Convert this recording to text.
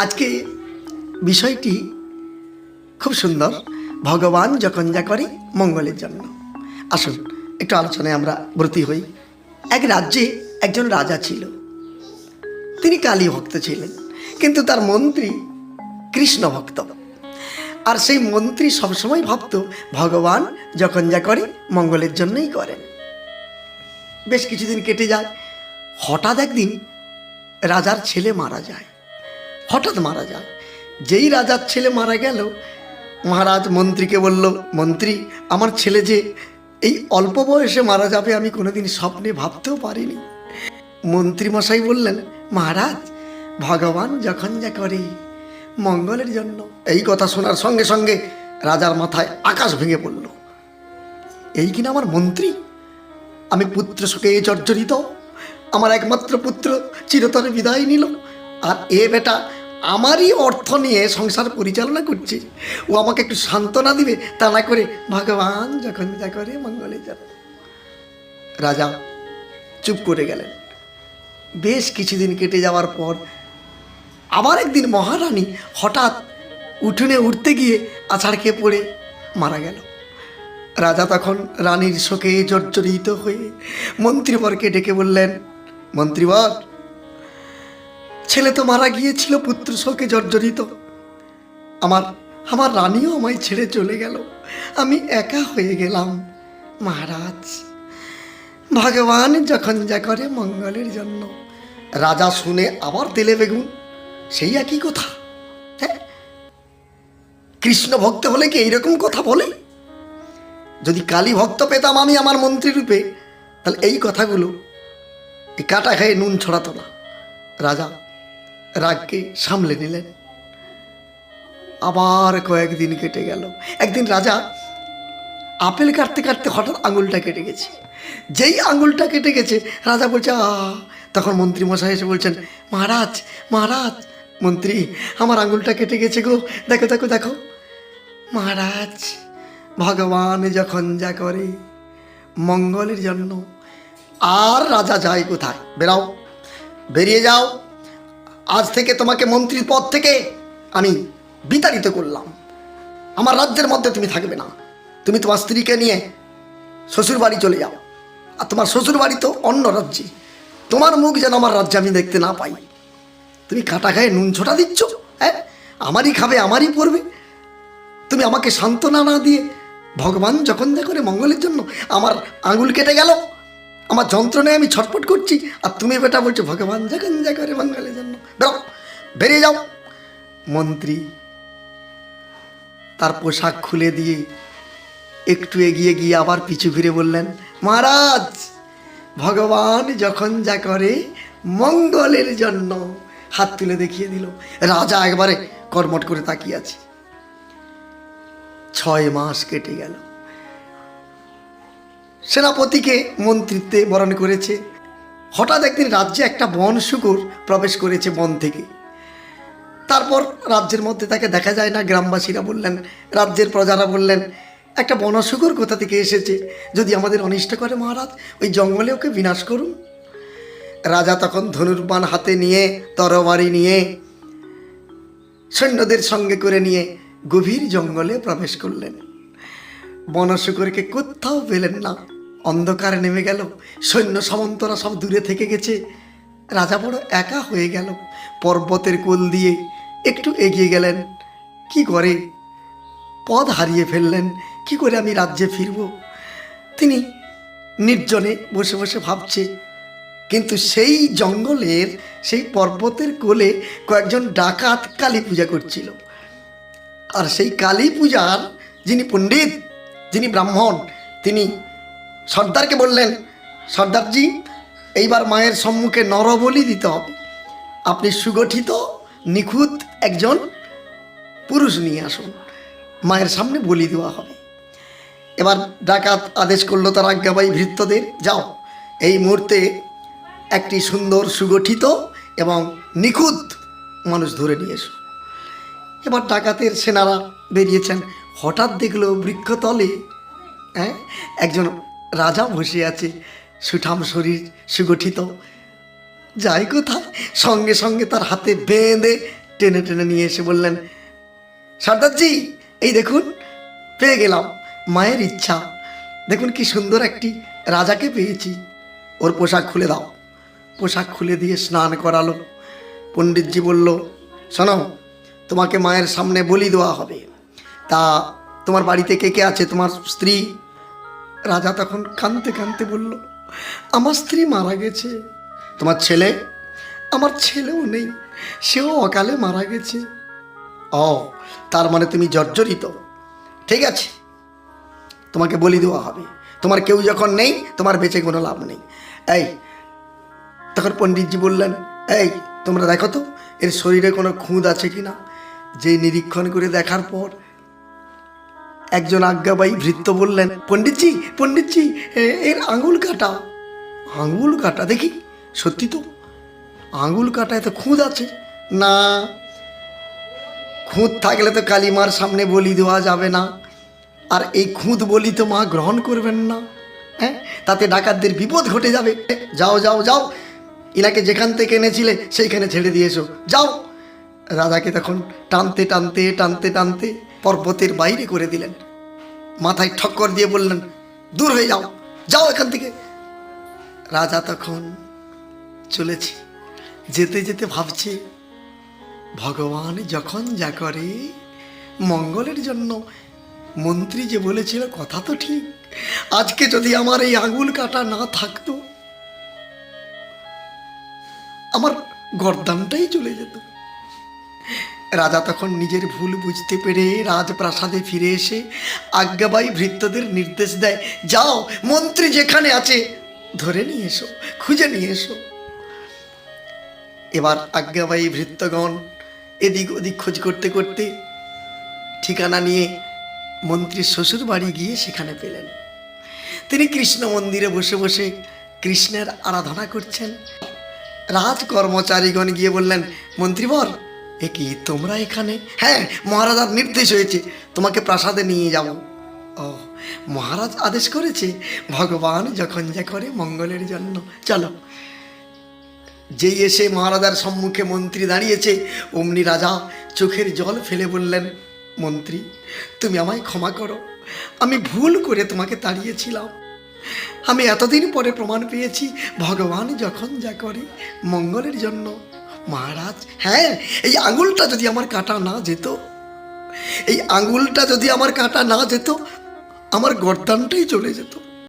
আজকে বিষয়টি খুব সুন্দর। ভগবান যখন যা করে মঙ্গলের জন্য। আসুন, একটু আলোচনায় আমরা ব্রতী হই। এক রাজ্যে একজন রাজা ছিল। তিনি কালী ভক্ত ছিলেন, কিন্তু তার মন্ত্রী কৃষ্ণ ভক্ত আর সেই মন্ত্রী সবসময় ভাবত ভগবান যখন যা করে মঙ্গলের জন্যই করেন। বেশ কিছুদিন কেটে যায়। হঠাৎ একদিন রাজার ছেলে মারা যায়। হঠাৎ মারা যায় যেই রাজার ছেলে মারা গেল, মহারাজ মন্ত্রীকে বলল, মন্ত্রী, আমার ছেলে যে এই অল্প বয়সে মারা যাবে, আমি কোনোদিন স্বপ্নে ভাবতেও পারিনি। মন্ত্রী মশাই বললেন, মহারাজ, ভগবান যখন যা করে মঙ্গলের জন্য। এই কথা শোনার সঙ্গে সঙ্গে রাজার মাথায় আকাশ ভেঙে পড়ল। এই কিনা আমার মন্ত্রী? আমি পুত্র শোকে জর্জরিত আমার একমাত্র পুত্র চিরতরে বিদায় নিল। আর এ বেটা আমারই অর্থ নিয়ে সংসার পরিচালনা করছে। ও আমাকে একটু সান্ত্বনা দিবে, তা না করে ভগবান যখন যা করে মঙ্গলে যাবে। রাজা চুপ করে গেলেন। বেশ কিছুদিন কেটে যাওয়ার পর আবার একদিন মহারানী হঠাৎ উঠোনে উঠতে গিয়ে আছাড় খেয়ে পড়ে মারা গেল। রাজা তখন রানীর শোকে জর্জরিত হয়ে মন্ত্রীবরকে ডেকে বললেন, মন্ত্রীবর ছেলে তো মারা গিয়েছিল, পুত্র শোকে জর্জরিত। আমার আমার রানীও আমায় ছেড়ে চলে গেল। আমি একা হয়ে গেলাম, মহারাজ। ভগবান যখন যা করে মঙ্গলের জন্য। রাজা শুনে আবার তেলে বেগুন, সেই একই কথা। হ্যাঁ? কৃষ্ণ ভক্ত হলে কি এইরকম কথা বলে? যদি কালী ভক্ত পেতাম আমি আমার মন্ত্রী রূপে, তাহলে এই কথাগুলো এই কাটা খায়ে নুন ছড়াতো না। রাজা রাগকে সামলে নিলেন। আবার কয়েকদিন কেটে গেল। একদিন রাজা আপেল কাটতে কাটতে হঠাৎ আঙুলটা কেটে গেছে। যেই আঙুলটা কেটে গেছে, রাজা বলছে আ তখন মন্ত্রী মশাই এসে বলছেন মহারাজ মহারাজ মন্ত্রী আমার আঙুলটা কেটে গেছে গো দেখো দেখো দেখো মহারাজ ভগবান যখন যা করে মঙ্গলের জন্য আর রাজা যায় কোথায় বেরাও বেরিয়ে যাও আজ থেকে তোমাকে মন্ত্রীর পদ থেকে আমি বিতাড়িত করলাম। আমার রাজ্যের মধ্যে তুমি থাকবে না। তুমি তোমার স্ত্রীকে নিয়ে শ্বশুর বাড়ি চলে যাও। আর তোমার শ্বশুর বাড়ি তো অন্য রাজ্যে। তোমার মুখ যেন আমার রাজ্যে আমি দেখতে না পাই। তুমি কাটা খায়ে নুন ছোটা দিচ্ছ? হ্যাঁ? আমারই খাবে, আমারই পড়বে তুমি আমাকে সান্ত্বনা না দিয়ে ভগবান যখন যা করে মঙ্গলের জন্য আমার আঙুল কেটে গেল। আমার যন্ত্রণায় আমি ছটফট করছি। আর তুমি বেটা বলছো, ভগবান যখন যা করে মঙ্গলের বেরিয়ে যাও। মন্ত্রী, তার পোশাক খুলে দিয়ে একটু এগিয়ে গিয়ে আবার পিছু ফিরে বললেন, মহারাজ, ভগবান যখন যা করে মঙ্গলের জন্য হাত তুলে দেখিয়ে দিল। রাজা একবারে কর্মট করে তাকিয়ে আছে। ছয় মাস কেটে গেল। সেনাপতিকে মন্ত্রিত্বে বরণ করেছে। হঠাৎ একদিন রাজ্যে একটা বন শুকুর প্রবেশ করেছে বন থেকে। তারপর রাজ্যের মধ্যে তাকে দেখা যায় না, গ্রামবাসীরা বললেন, রাজ্যের প্রজারা বললেন, একটা বনশুকর কোথা থেকে এসেছে? যদি আমাদের অনিষ্ট করে মহারাজ, ওই জঙ্গলে ওকে বিনাশ করুন। রাজা তখন ধনুর্বাণ হাতে নিয়ে, তরবারি নিয়ে, সৈন্যদের সঙ্গে করে নিয়ে গভীর জঙ্গলে প্রবেশ করলেন। বনশুকরকে কোথাও পেলেন না। অন্ধকার নেমে গেল। সৈন্য সামন্তরা সব দূরে থেকে গেছে। রাজা বড় একা হয়ে গেল। পর্বতের কোল দিয়ে একটু এগিয়ে গেলেন। কি করে? পদ হারিয়ে ফেললেন। কি করে আমি রাজ্যে ফিরব? তিনি নির্জনে বসে বসে ভাবছে। কিন্তু সেই জঙ্গলের, সেই পর্বতের কোলে কয়েকজন ডাকাত কালী পূজা করছিল। আর সেই কালী পূজার যিনি পণ্ডিত, যিনি ব্রাহ্মণ, তিনি সর্দারকে বললেন, সর্দারজি, এইবার মায়ের সম্মুখে নরবলি দিতে হবে। আপনি সুগঠিত, নিখুঁত একজন পুরুষ নিয়ে আসুন। মায়ের সামনে বলি দেওয়া হবে। এবার ডাকাত আদেশ করল তার আজ্ঞাবাহী ভৃত্যদের, যাও। এই মুহূর্তে একটি সুন্দর সুগঠিত এবং নিখুঁত মানুষ ধরে নিয়ে এসো। এবার ডাকাতের সেনারা বেরিয়েছেন। হঠাৎ দেখল বৃক্ষতলে হ্যাঁ একজন রাজা বসে আছে। সুঠাম শরীর সুগঠিত। যাই কোথায়, সঙ্গে সঙ্গে তার হাতে বেঁধে টেনে টেনে নিয়ে এসে বললেন, সর্দারজি, এই দেখুন, পেয়ে গেলাম, মায়ের ইচ্ছা। দেখুন কি সুন্দর একটি রাজাকে পেয়েছি। ওর পোশাক খুলে দাও। পোশাক খুলে দিয়ে স্নান করালো। পণ্ডিতজি বলল, শোনো, তোমাকে মায়ের সামনে বলি দেওয়া হবে। তা তোমার বাড়িতে কে কে আছে? তোমার স্ত্রী? রাজা তখন কাঁদতে কাঁদতে বলল, আমার স্ত্রী মারা গেছে। তোমার ছেলে আমার ছেলেও নেই, সেও অকালে মারা গেছে। ও, তার মানে তুমি জর্জরিত। ঠিক আছে, তোমাকে বলি দেওয়া হবে। তোমার কেউ যখন নেই, তোমার বেঁচে কোনো লাভ নেই। এই, তখন পণ্ডিতজি বললেন, এই, তোমরা দেখো তো, এর শরীরে কোনো খুঁত আছে কি না যে নিরীক্ষণ করে দেখার পর একজন আজ্ঞাবাই ভৃত্য বললেন, পণ্ডিতজি পণ্ডিতজি এর আঙুল কাটা। আঙুল কাটা, দেখি, সত্যি তো? আঙুল কাটায় তো খুঁত আছে। না, খুঁত থাকলে তো কালিমার সামনে বলি দেওয়া যাবে না। আর এই খুঁত বলি তো মা গ্রহণ করবেন না। হ্যাঁ তাতে ডাকাতদের বিপদ ঘটে যাবে। যাও যাও যাও। ইনাকে যেখান থেকে এনেছিলে, সেইখানে ছেড়ে দিয়ে এসো। যাও। রাজাকে তখন টানতে টানতে টানতে টানতে পর্বতের বাইরে করে দিলেন। মাথায় ঠক্কর দিয়ে বললেন, দূর হয়ে যাও। যাও এখান থেকে। রাজা তখন চলেছে। যেতে যেতে ভাবছে, ভগবান যখন যা করে, মঙ্গলের জন্য মন্ত্রী যে বলেছিল কথা তো ঠিক। আজকে যদি আমার এই আঙুল কাটা না থাকতো, আমার গরদানটাই চলে যেত। রাজা তখন নিজের ভুল বুঝতে পেরে রাজপ্রাসাদে ফিরে এসে আজ্ঞাবাই ভৃত্যদের নির্দেশ দেয়, যাও, মন্ত্রী যেখানে আছে, ধরে নিয়ে এসো, খুঁজে নিয়ে এসো। এবার আজ্ঞাবাই ভৃত্যগণ এদিক ওদিক খোঁজ করতে করতে ঠিকানা নিয়ে মন্ত্রীর শ্বশুর বাড়ি গিয়ে সেখানে পেলেন। তিনি কৃষ্ণ মন্দিরে বসে বসে কৃষ্ণের আরাধনা করছেন। রাজ কর্মচারীগণ গিয়ে বললেন, মন্ত্রীবর, এ কি তোমরা এখানে? হ্যাঁ মহারাজার নির্দেশ হয়েছে, তোমাকে প্রাসাদে নিয়ে যাব। ও, মহারাজ আদেশ করেছে, ভগবান যখন যা করে মঙ্গলের জন্য। চলো যেই এসে মহারাজার সম্মুখে মন্ত্রী দাঁড়িয়েছে, অমনি রাজা চোখের জল ফেলে বললেন, মন্ত্রী, তুমি আমায় ক্ষমা করো। আমি ভুল করে তোমাকে তাড়িয়েছিলাম। আমি এতদিন পরে প্রমাণ পেয়েছি, ভগবান যখন যা করে মঙ্গলের জন্য। মহারাজ হ্যাঁ এই আঙুলটা যদি আমার কাটা না যেত, এই আঙুলটা যদি আমার কাটা না যেত, আমার গর্দানটাই চলে যেত।